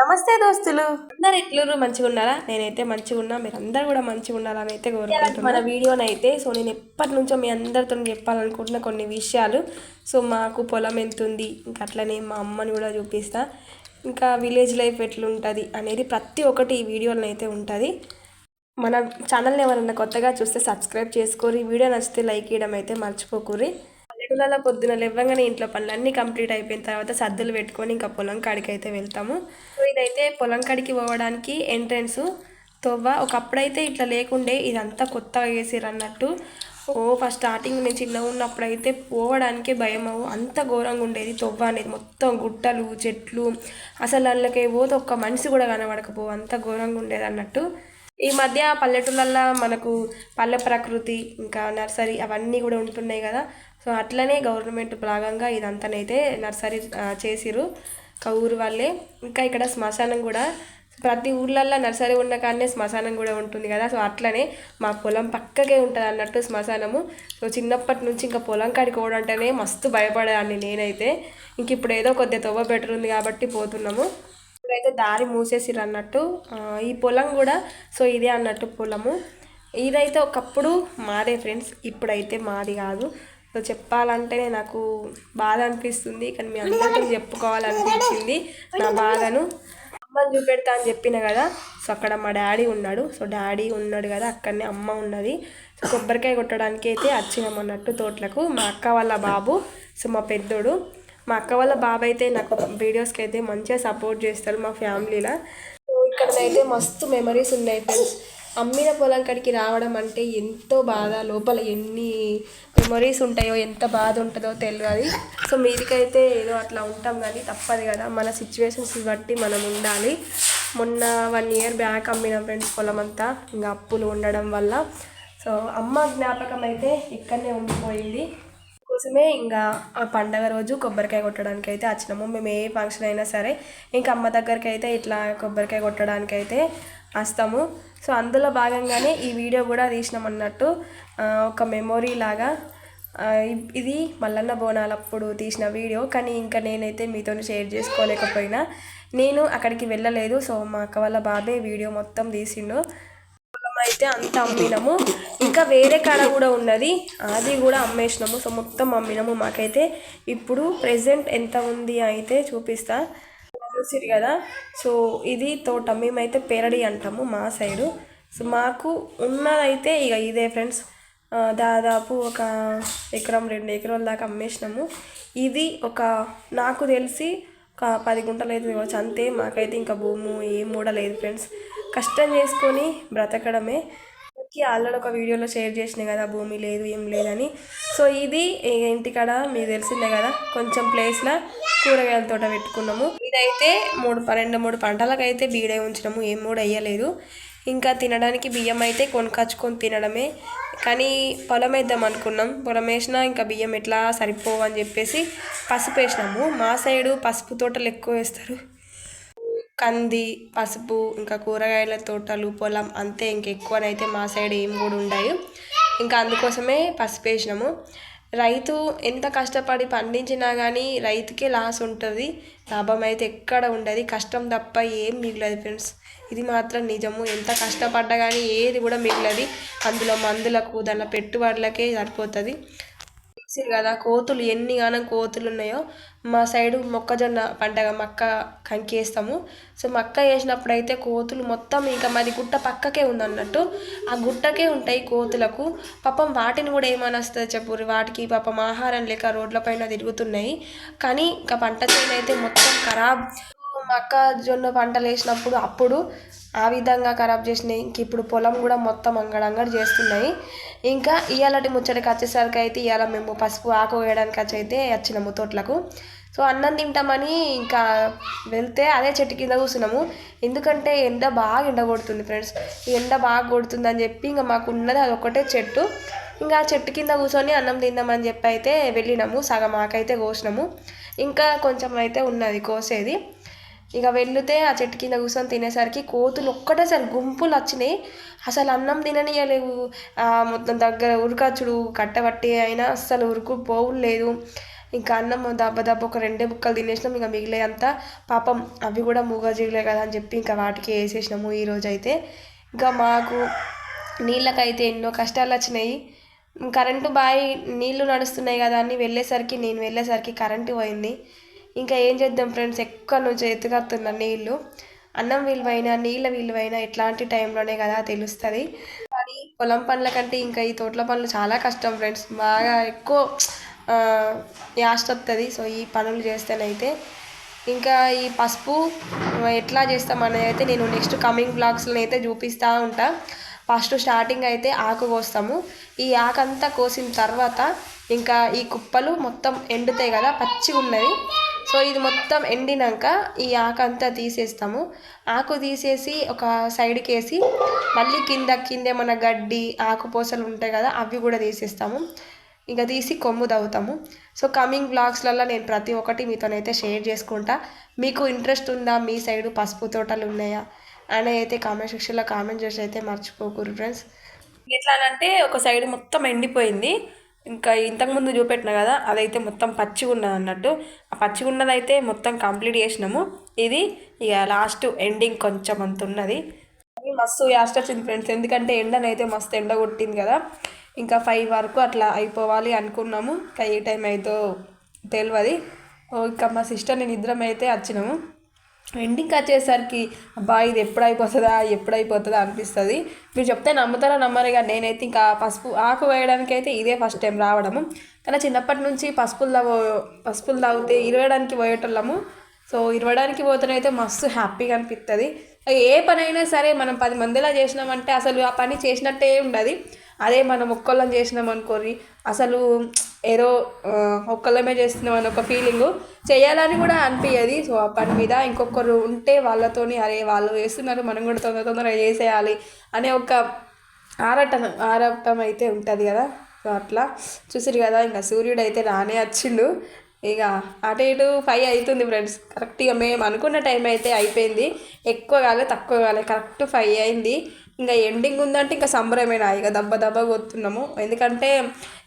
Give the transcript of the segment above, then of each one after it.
నమస్తే దోస్తులు. అందరు ఎట్లురు మంచిగా ఉన్నారా? నేనైతే మంచిగా ఉన్నా. మీరు అందరు కూడా మంచిగా ఉండాలని అయితే కోరుకుంటున్నాను మన వీడియోని అయితే సో నేను ఎప్పటి నుంచో మీ అందరితో చెప్పాలనుకుంటున్న కొన్ని విషయాలు. సో మాకు పొలం ఎంత ఉంది ఇంకా అట్లనే మా అమ్మని కూడా చూపిస్తా. ఇంకా విలేజ్ లైఫ్ ఎట్లుంటుంది అనేది ప్రతి ఒక్కటి ఈ వీడియోలో అయితే ఉంటుంది. మన ఛానల్ని ఎవరైనా కొత్తగా చూస్తే సబ్స్క్రైబ్ చేసుకోరు వీడియో నచ్చితే లైక్ చేయడం అయితే మర్చిపోకూరి పల్లెటూళ్ళలో పొద్దున లేవగానే ఇంట్లో పనులన్నీ కంప్లీట్ అయిపోయిన తర్వాత సద్దులు పెట్టుకొని ఇంకా పొలం కాడికి అయితే వెళ్తాము. ఇదైతే పొలం కాడికి పోవడానికి ఎంట్రన్స్ తొవ్వ ఒకప్పుడైతే ఇట్లా లేకుండే ఇదంతా కొత్తగా వేసారు అన్నట్టు. ఓ ఫస్ట్ స్టార్టింగ్ నేను చిన్నగా ఉన్నప్పుడు అయితే పోవడానికే భయం అవు అంత ఘోరంగా ఉండేది తొవ్వ అనేది. మొత్తం గుట్టలు చెట్లు. అసలు అందులోకి పోతే ఒక్క మనిషి కూడా కనబడకపో. అంత ఘోరంగా ఉండేది అన్నట్టు. ఈ మధ్య పల్లెటూళ్ళల్లో మనకు పల్లె ప్రకృతి ఇంకా నర్సరీ అవన్నీ కూడా ఉంటున్నాయి కదా. సో అట్లనే గవర్నమెంట్ భాగంగా ఇదంతానైతే నర్సరీ చేసిరు ఊరు వాళ్ళే. ఇంకా ఇక్కడ శ్మశానం కూడా. ప్రతి ఊర్లల్లో నర్సరీ ఉన్న కాడనే శ్మశానం కూడా ఉంటుంది కదా. సో అట్లనే మా పొలం పక్కకే ఉంటుంది అన్నట్టు శ్మశానము. సో చిన్నప్పటి నుంచి ఇంకా పొలం కాడికి పోవడం అంటేనే మస్తు భయపడేదాన్ని నేనైతే. ఇంక ఇప్పుడు ఏదో కొద్దిగా తవ్వ బెటర్ ఉంది కాబట్టి పోతున్నాము. ఇప్పుడైతే దారి మూసేసిరు అన్నట్టు. ఈ పొలం కూడా. సో ఇదే అన్నట్టు పొలము. ఇదైతే ఒకప్పుడు మాదే ఫ్రెండ్స్. ఇప్పుడైతే మాది కాదు. సో చెప్పాలంటేనే నాకు బాధ అనిపిస్తుంది కానీ మీ అందరికీ చెప్పుకోవాలనిపించింది నా బాధను. అమ్మని చూపెడతా అని చెప్పిన కదా సో అక్కడ మా డాడీ ఉన్నాడు. సో డాడీ ఉన్నాడు కదా అక్కడనే అమ్మ ఉన్నది. సో కొబ్బరికాయ కొట్టడానికి అయితే వచ్చినాం అన్నట్టు తోటలకు. మా అక్క వాళ్ళ బాబు సో మా పెద్దోడు. మా అక్క వాళ్ళ బాబు అయితే నాకు వీడియోస్కి అయితే మంచిగా సపోర్ట్ చేస్తారు మా ఫ్యామిలీలో సో ఇక్కడైతే మస్తు మెమరీస్ ఉన్నాయి ఫ్రెండ్స్ అమ్మిన పొలం కాడికి రావడం అంటే ఎంతో బాధ. లోపల ఎన్ని మెమరీస్ ఉంటాయో ఎంత బాధ ఉంటుందో తెలియదు సో మీదికైతే ఏదో అట్లా ఉంటాం కానీ తప్పదు కదా. మన సిచ్యువేషన్స్ బట్టి మనం ఉండాలి. మొన్న వన్ ఇయర్ బ్యాక్ అమ్మిన ఫ్రెండ్స్ పొలం అంతా ఇంకా అప్పులు ఉండడం వల్ల. సో అమ్మ జ్ఞాపకం అయితే ఇక్కడనే ఉండిపోయింది. కోసమే ఇంకా ఆ పండగ రోజు కొబ్బరికాయ కొట్టడానికి అయితే వచ్చినాము. మేము ఏ ఫంక్షన్ అయినా సరే. ఇంకా అమ్మ దగ్గరికి అయితే ఇట్లా కొబ్బరికాయ కొట్టడానికి అయితే వస్తాము సో అందులో భాగంగానే ఈ వీడియో కూడా తీసినాం అన్నట్టు ఒక మెమొరీ లాగా. ఇది మల్లన్న బోనాలప్పుడు తీసిన వీడియో. కానీ ఇంకా నేనైతే మీతో షేర్ చేసుకోలేకపోయినా. నేను అక్కడికి వెళ్ళలేదు. సో మా అక్క వాళ్ళ బాబే వీడియో మొత్తం తీసిండు. అయితే అంత అమ్మినాము. ఇంకా వేరే కాడ కూడా ఉన్నది. అది కూడా అమ్మేసినాము. సో మొత్తం అమ్మినాము మాకైతే. ఇప్పుడు ప్రెసెంట్ ఎంత ఉంది అయితే చూపిస్తా. చూసిరు కదా. సో ఇది తోట మేమైతే పెరడి అంటాము మా సైడు. సో మాకు ఉన్నదైతే ఇక ఇదే ఫ్రెండ్స్. దాదాపు ఒక ఎకరం రెండు ఎకరాల దాకా అమ్మేసినాము. ఇది ఒక నాకు తెలిసి ఒక పది గుంటలు అయితే కావచ్చు అంతే. మాకైతే ఇంకా భూము ఏం కూడా లేదు ఫ్రెండ్స్. కష్టం చేసుకొని బ్రతకడమే. కి ఆల్రెడీ ఒక వీడియోలో షేర్ చేసిన కదా భూమి లేదు ఏం లేదని సో ఇది ఇంటికాడ మీకు తెలిసిందే కదా కొంచెం ప్లేస్లో కూరగాయల తోట పెట్టుకున్నాము. ఇదైతే మూడు రెండు మూడు పంటలకైతే బీడే ఉంచినాము ఏం కూడా వేయలేదు. ఇంకా తినడానికి బియ్యం అయితే కొనుకొచ్చుకొని తినడమే. కానీ పొలం వేద్దాం అనుకున్నాం. పొలం వేసినా ఇంకా బియ్యం ఎట్లా సరిపోవు అని చెప్పేసి పసుపు వేసినాము. మా సైడు పసుపు తోటలు ఎక్కువ వేస్తారు. కంది పసుపు ఇంకా కూరగాయల తోటలు పొలం అంతే ఇంకెక్కువనైతే మా సైడ్ ఏం కూడా ఉండవు ఇంకా అందుకోసమే పసుపు వేసినాము. రైతు ఎంత కష్టపడి పండించినా కానీ రైతుకే లాస్ ఉంటుంది. లాభం అయితే ఎక్కడ ఉండదు. కష్టం తప్ప ఏం మిగలదు ఫ్రెండ్స్. ఇది మాత్రం నిజము. ఎంత కష్టపడ్డా కానీ ఏది కూడా మిగలది. అందులో మందులకు దాని పెట్టుబడులకే సరిపోతుంది. చూసిరు కదా కోతులు ఎన్ని గానం కోతులు ఉన్నాయో మా సైడు మొక్కజొన్న పంటగ మక్క కంకేస్తాము. సో మక్క వేసినప్పుడు అయితే కోతులు మొత్తం ఇంకా మాది గుట్ట పక్కకే ఉందన్నట్టు. ఆ గుట్టకే ఉంటాయి కోతులకు. పాపం వాటిని కూడా ఏమనొస్తుంది చెప్పుర్రి వాటికి పాపం ఆహారం లేక రోడ్లపైన తిరుగుతున్నాయి. కానీ ఇంకా పంట చేను అయితే మొత్తం ఖరాబ్. మక్క జొన్న పంటలు వేసినప్పుడు అప్పుడు ఆ విధంగా ఖరాబ్ చేసినాయి. ఇంక ఇప్పుడు పొలం కూడా మొత్తం అంగడంగడి చేస్తున్నాయి. ఇంకా ఇవాళటి ముచ్చటికి వచ్చేసరికి అయితే ఇవాళ మేము పసుపు ఆకు వేయడానికి వచ్చి అయితే వచ్చినాము తోటలకు. సో అన్నం తింటామని ఇంకా వెళ్తే అదే చెట్టు కింద కూర్చున్నాము. ఎందుకంటే ఎండ బాగా ఎండ కొడుతుంది ఫ్రెండ్స్. ఈ ఎండ బాగా కొడుతుందని చెప్పి ఇంకా మాకు ఉన్నది అది ఒకటే చెట్టు. ఇంకా ఆ చెట్టు కింద కూర్చొని అన్నం తిందామని చెప్పి అయితే వెళ్ళినాము. సగం ఆకైతే కోసినాము. ఇంకా కొంచెం అయితే ఉన్నది కోసేది. ఇక వెళ్తే ఆ చెట్టు కింద కూర్చొని తినేసరికి కోతులు ఒక్కటేసారి గుంపులు వచ్చినాయి. అసలు అన్నం తిననీయలేవు. మొత్తం దగ్గర ఉరకచ్చుడు కట్టబట్టి అయినా అస్సలు ఉరుకు పోవులేదు ఇంకా అన్నం దెబ్బ దెబ్బ ఒక రెండే బుక్కలు తినేసినాం. ఇంకా మిగిలే అంతా పాపం అవి కూడా మూగజీవులే కదా అని చెప్పి ఇంకా వాటికి వేసేసినాము ఈరోజు అయితే ఇంకా మాకు నీళ్ళకైతే ఎన్నో కష్టాలు వచ్చినాయి. కరెంటు బాయ్ నీళ్ళు నడుస్తున్నాయి కదా అని వెళ్ళేసరికి నేను వెళ్ళేసరికి కరెంటు పోయింది. ఇంకా ఏం చేద్దాం ఫ్రెండ్స్? ఎక్కువ నుంచి ఎత్తుకత్తున్నా నీళ్ళు అన్నం విలువైన నీళ్ళ విలువైన ఎట్లాంటి టైంలోనే కదా తెలుస్తుంది. కానీ పొలం పనుల కంటే ఇంకా ఈ తోటల పనులు చాలా కష్టం ఫ్రెండ్స్. బాగా ఎక్కువ యాస్ట్ వస్తుంది సో ఈ పనులు చేస్తేనైతే ఇంకా ఈ పసుపు ఎట్లా చేస్తాం అనేది అయితే నేను నెక్స్ట్ కమింగ్ బ్లాగ్స్లో అయితే చూపిస్తూ ఉంటా. ఫస్ట్ స్టార్టింగ్ అయితే ఆకు కోస్తాము. ఈ ఆకంతా కోసిన తర్వాత ఇంకా ఈ కుప్పలు మొత్తం ఎండుతాయి కదా పచ్చిగా ఉన్నది సో ఇది మొత్తం ఎండినాక ఈ ఆకు అంతా తీసేస్తాము. ఆకు తీసేసి ఒక సైడ్కి వేసి మళ్ళీ కింద కింద ఏమన్నా గడ్డి ఆకుపోసలు ఉంటాయి కదా అవి కూడా తీసేస్తాము. ఇంకా తీసి కొమ్ము తవ్వుతాము. సో కమింగ్ బ్లాగ్స్లలో నేను ప్రతి ఒక్కటి మీతోనైతే షేర్ చేసుకుంటా. మీకు ఇంట్రెస్ట్ ఉందా? మీ సైడ్ పసుపు తోటలు ఉన్నాయా? అని అయితే కామెంట్ సెక్షన్లో కామెంట్ చేసి అయితే మర్చిపోకూరు ఫ్రెండ్స్ ఎట్లా అంటే ఒక సైడ్ మొత్తం ఎండిపోయింది. ఇంకా ఇంతకుముందు చూపెట్టిన కదా అదైతే మొత్తం పచ్చిగా ఉన్నది అన్నట్టు. ఆ పచ్చిగా ఉన్నదైతే అయితే మొత్తం కంప్లీట్ చేసినాము. ఇది ఇక లాస్ట్ ఎండింగ్ కొంచెం అంత ఉన్నది మస్తు యాస్ట్ వచ్చింది ఫ్రెండ్స్. ఎందుకంటే ఎండనైతే మస్తు ఎండ కొట్టింది కదా. ఇంకా ఫైవ్ వరకు అట్లా అయిపోవాలి అనుకున్నాము. ఇంకా ఏ టైం అయితే తెలియదు ఇంకా మా సిస్టర్ నేను ఇద్దరం అయితే వచ్చినాము. ఎండింగ్ వచ్చేసరికి అబ్బా ఇది ఎప్పుడు అయిపోతుందా ఎప్పుడు అయిపోతుందా అనిపిస్తుంది. మీరు చెప్తే నమ్ముతారా నమ్మరు కానీ నేనైతే ఇంకా పసుపు ఆకు వేయడానికి అయితే ఇదే ఫస్ట్ టైం రావడము. కానీ చిన్నప్పటి నుంచి పసుపులు తాగు పసుపులు తాగితే ఇరవడానికి పోయేటోళ్ళము. సో ఇరవడానికి పోతేనైతే మస్తు హ్యాపీగా అనిపిస్తుంది ఏ పని అయినా సరే మనం పది మందిలా చేసినామంటే అసలు ఆ పని చేసినట్టే ఉండదు. అదే మనం ఒక్కళ్ళం చేసినాం అనుకోరి అసలు ఏదో ఒక్కళ్ళమే చేస్తున్నాం అని ఒక ఫీలింగు చేయాలని కూడా అనిపించదు సో ఆ పని మీద ఇంకొకరు ఉంటే వాళ్ళతోని అరే వాళ్ళు వేస్తున్నారు మనం కూడా తొందర తొందరగా చేసేయాలి అనే ఒక ఆరాటం ఆరాటం అయితే ఉంటుంది కదా. సో అట్లా. చూసిరు కదా ఇంకా సూర్యుడు అయితే రానే వచ్చిండు. ఇక అటు ఇటు ఫైవ్ అవుతుంది ఫ్రెండ్స్ కరెక్ట్గా మేము అనుకున్న టైం అయితే అయిపోయింది. ఎక్కువ కాలే తక్కువ కాలే. కరెక్ట్ ఫైవ్ అయింది. ఇంకా ఎండింగ్ ఉందంటే ఇంకా సంబరమేనా? ఇక దెబ్బ దెబ్బ కొత్తున్నాము ఎందుకంటే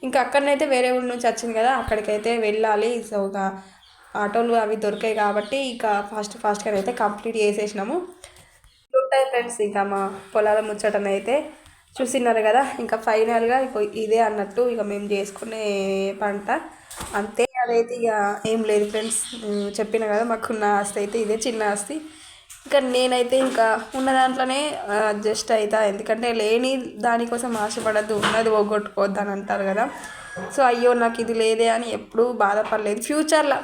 ఇంకా అక్కడనైతే వేరే ఊరి నుంచి వచ్చింది కదా అక్కడికైతే వెళ్ళాలి. సో ఒక ఆటోలు అవి దొరికాయి కాబట్టి ఇక ఫాస్ట్ ఫాస్ట్గా అయితే కంప్లీట్ చేసేసినాము. ఉంటాయి ఫ్రెండ్స్ ఇంకా మా పొలాల ముచ్చటనైతే. చూసినారు కదా ఇంకా ఫైనల్గా ఇదే అన్నట్టు ఇక మేము చేసుకునే పంట. అంతే. అదైతే ఇక ఏం లేదు ఫ్రెండ్స్. చెప్పిన కదా మాకున్న ఆస్తి అయితే ఇదే చిన్న ఆస్తి. ఇంకా నేనైతే ఇంకా ఉన్న దాంట్లోనే అడ్జస్ట్ అవుతా ఎందుకంటే లేని దానికోసం ఆశపడద్దు. ఉన్నది పోగొట్టుకోవద్దు అని అంటారు కదా. సో అయ్యో నాకు ఇది లేదే అని ఎప్పుడూ బాధపడలేదు. ఫ్యూచర్లో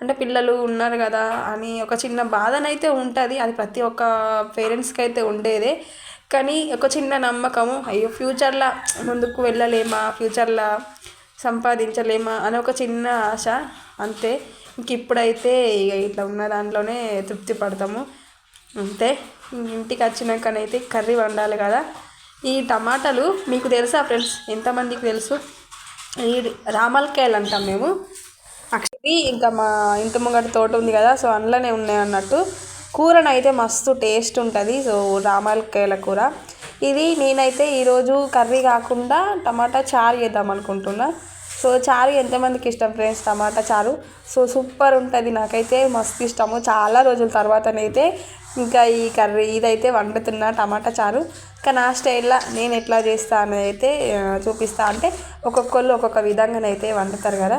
అంటే పిల్లలు ఉన్నారు కదా అని ఒక చిన్న బాధనైతే ఉంటుంది. అది ప్రతి ఒక్క పేరెంట్స్కి అయితే ఉండేదే. కానీ ఒక చిన్న నమ్మకము. అయ్యో ఫ్యూచర్లో ముందుకు వెళ్ళలేమా? ఫ్యూచర్లో సంపాదించలేమా అని ఒక చిన్న ఆశ. అంతే. ఇంక ఇప్పుడైతే ఇక ఇట్లా ఉన్న దాంట్లోనే తృప్తి పడతాము. అంతే. ఇంటికి వచ్చినాకనైతే కర్రీ వండాలి కదా. ఈ టమాటాలు మీకు తెలుసా ఫ్రెండ్స్? ఎంతమందికి తెలుసు? ఈ రామలకాయలు అంటాం మేము. యాక్చువల్లీ ఇంకా మా ఇంటి ముంగట తోట ఉంది కదా సో అందులోనే ఉన్నాయి అన్నట్టు. కూరనైతే మస్తు టేస్ట్ ఉంటుంది. సో రామలకాయల కూర. ఇది నేనైతే ఈరోజు కర్రీ కాకుండా టమాటా చారు చేద్దాం అనుకుంటున్నా. సో చారు ఎంతమందికి ఇష్టం ఫ్రెండ్స్? టమాటా చారు. సో సూపర్ ఉంటుంది. నాకైతే మస్తు ఇష్టము. చాలా రోజుల తర్వాతనైతే ఇంకా ఈ కర్రీ ఇదైతే వండుతున్నా టమాటా చారు. ఇంకా నా స్టైల్లో నేను ఎట్లా చేస్తాను అయితే చూపిస్తా. అంటే ఒక్కొక్కళ్ళు ఒక్కొక్క విధంగానైతే వండుతారు కదా.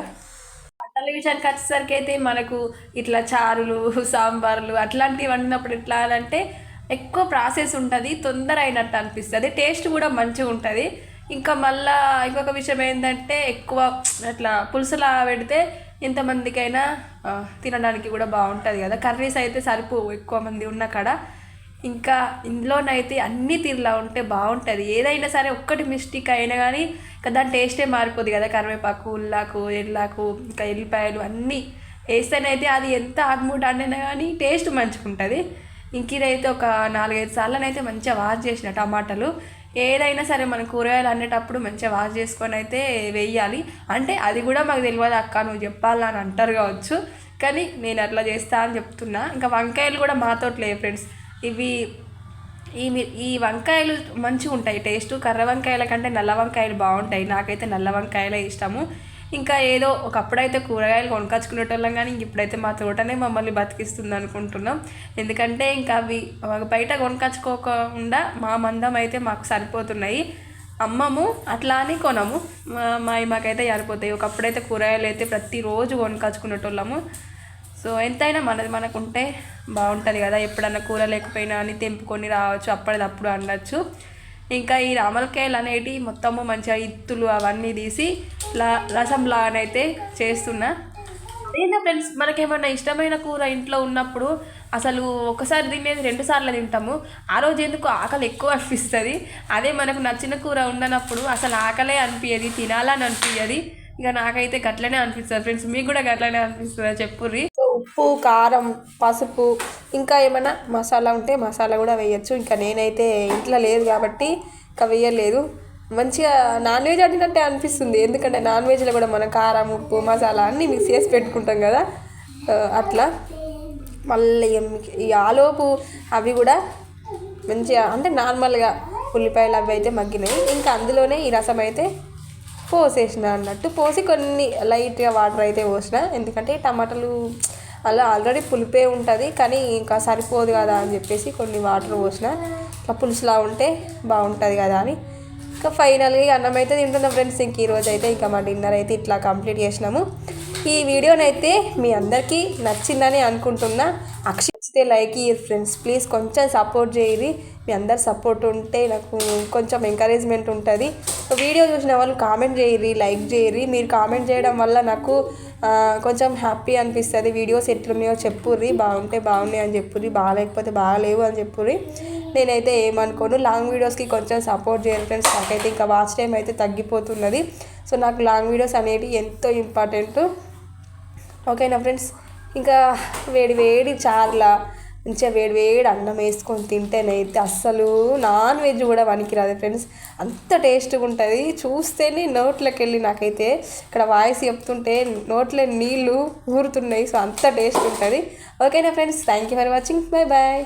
వంటల విషయానికి వచ్చేసరికి అయితే మనకు ఇట్లా చారులు సాంబార్లు అట్లాంటివి వండినప్పుడు ఎట్లా అంటే ఎక్కువ ప్రాసెస్ ఉంటుంది తొందర అయినట్టు అనిపిస్తుంది. టేస్ట్ కూడా మంచిగా ఉంటుంది. ఇంకా మళ్ళా ఇంకొక విషయం ఏంటంటే ఎక్కువ అట్లా పులుసులా పెడితే ఎంతమందికైనా తినడానికి కూడా బాగుంటుంది కదా. కర్రీస్ అయితే సరిపోవు ఎక్కువ మంది ఉన్న కాడ. ఇంకా ఇందులోనైతే అన్ని తీరులా ఉంటే బాగుంటుంది. ఏదైనా సరే ఒక్కటి మిస్టేక్ అయినా కానీ ఇంకా దాని టేస్టే మారిపోద్ది కదా. కరివేపాకు ఉల్లాకు ఎల్లాకు ఇంకా ఎల్లిపాయలు అన్నీ వేస్తేనైతే అది ఎంత ఆగ్మూట అండినా కానీ టేస్ట్ మంచిగా ఉంటుంది ఇంక ఇదైతే ఒక నాలుగైదు సార్లనైతే మంచిగా వాష్ చేసిన టమాటాలు. ఏదైనా సరే మనం కూరగాయలు అనేటప్పుడు మంచిగా వాష్ చేసుకొని అయితే వేయాలి. అంటే అది కూడా మాకు తెలియదు అక్క నువ్వు చెప్పాలని అంటారు కావచ్చు. కానీ నేను అట్లా చేస్తా అని చెప్తున్నా. ఇంకా వంకాయలు కూడా మాతోట్లే ఫ్రెండ్స్. ఇవి ఈ ఈ వంకాయలు మంచిగా ఉంటాయి టేస్ట్. కర్ర వంకాయల కంటే నల్ల వంకాయలు బాగుంటాయి. నాకైతే నల్ల వంకాయలే ఇష్టము. ఇంకా ఏదో ఒకప్పుడైతే కూరగాయలు కొనుకొచ్చుకునేటోళ్ళం కానీ ఇంక ఇప్పుడైతే మా తోటనే మమ్మల్ని బతికిస్తుంది అనుకుంటున్నాం. ఎందుకంటే ఇంకా అవి బయట కొనుకొచ్చుకోకుండా మా మందం అయితే మాకు సరిపోతున్నాయి. అమ్మము అట్లా అని కొనము. మా- మాకైతే సరిపోతాయి. ఒకప్పుడైతే కూరగాయలు అయితే ప్రతిరోజు కొనుకొచ్చుకునేటోళ్ళము. సో ఎంతైనా మనది మనకు ఉంటే బాగుంటుంది కదా. ఎప్పుడన్నా కూర లేకపోయినా అని తెంపుకొని రావచ్చు అప్పటిదప్పుడు అనొచ్చు. ఇంకా ఈ రామలకాయలు అనేటివి మొత్తము మంచిగా ఇత్తులు అవన్నీ తీసి లా రసం లాగానైతే చేస్తున్నా. లేదా ఫ్రెండ్స్ మనకేమన్నా ఇష్టమైన కూర ఇంట్లో ఉన్నప్పుడు అసలు ఒకసారి తినేది రెండు సార్లు తింటాము. ఆ రోజు ఎందుకు ఆకలి ఎక్కువ అనిపిస్తుంది? అదే మనకు నచ్చిన కూర ఉండనప్పుడు అసలు ఆకలే అనిపించదు తినాలని అనిపించదు ఇక నాకైతే గట్లనే అనిపిస్తుంది ఫ్రెండ్స్ మీకు కూడా గట్లనే అనిపిస్తుంది చెప్పుర్రి? ఉప్పు కారం పసుపు ఇంకా ఏమైనా మసాలా ఉంటే మసాలా కూడా వేయచ్చు. ఇంకా నేనైతే ఇంట్లో లేదు కాబట్టి ఇంకా వేయలేదు. మంచిగా నాన్ వెజ్ వండినట్టే అనిపిస్తుంది. ఎందుకంటే నాన్ వెజ్లో కూడా మనం కారం ఉప్పు మసాలా అన్నీ మిక్స్ చేసి పెట్టుకుంటాం కదా. అట్లా. మళ్ళీ ఈ ఆలోపు అవి కూడా మంచిగా అంటే నార్మల్గా ఉల్లిపాయలు అవి అయితే మగ్గినాయి. ఇంకా అందులోనే ఈ రసం అయితే పోసేసిన అన్నట్టు. పోసి కొన్ని లైట్గా వాటర్ అయితే పోసిన. ఎందుకంటే టమాటాలు అలా ఆల్రెడీ పులిపే ఉంటుంది. కానీ ఇంకా సరిపోదు కదా అని చెప్పేసి కొన్ని వాటర్ పోసిన. ఇట్లా పులుసులా ఉంటే బాగుంటుంది కదా అని. ఇంకా ఫైనల్గా అన్నం అయితే తింటున్నాం ఫ్రెండ్స్ ఇంక ఈరోజు అయితే ఇంకా మా డిన్నర్ అయితే ఇట్లా కంప్లీట్ చేసినాము. ఈ వీడియోనైతే మీ అందరికీ నచ్చిందని అనుకుంటున్నా. అక్షిస్తే లైక్ ఇయ్యరు ఫ్రెండ్స్ ప్లీజ్ కొంచెం సపోర్ట్ చేయరి మీ అందరు సపోర్ట్ ఉంటే నాకు కొంచెం ఎంకరేజ్మెంట్ ఉంటుంది. వీడియో చూసిన వాళ్ళు కామెంట్ చేయరి లైక్ చేయరి మీరు కామెంట్ చేయడం వల్ల నాకు కొంచెం హ్యాపీ అనిపిస్తుంది. వీడియోస్ ఎట్లున్నాయో చెప్పుర్రి బాగుంటే బాగున్నాయి అని చెప్పుర్రి బాగాలేకపోతే బాగాలేవు అని చెప్పుర్రి. నేనైతే ఏమనుకోను. లాంగ్ వీడియోస్కి కొంచెం సపోర్ట్ చేయాలి ఫ్రెండ్స్ నాకైతే ఇంకా వాచ్ టైం అయితే తగ్గిపోతున్నది. సో నాకు లాంగ్ వీడియోస్ అనేవి ఎంతో ఇంపార్టెంట్ ఓకేనా ఫ్రెండ్స్ ఇంకా వేడి వేడి చార్లా మంచిగా వేడి వేడి అన్నం వేసుకొని తింటేనైతే అస్సలు నాన్ వెజ్ కూడా పనికిరాదు ఫ్రెండ్స్ అంత టేస్ట్గా ఉంటుంది. చూస్తేనే నోట్లోకి వెళ్ళి నాకైతే ఇక్కడ వాయిస్ చెప్తుంటే నోట్లో నీళ్ళు ఊరుతున్నాయి. సో అంత టేస్ట్ ఉంటుంది. ఓకేనా friends thank you for watching bye bye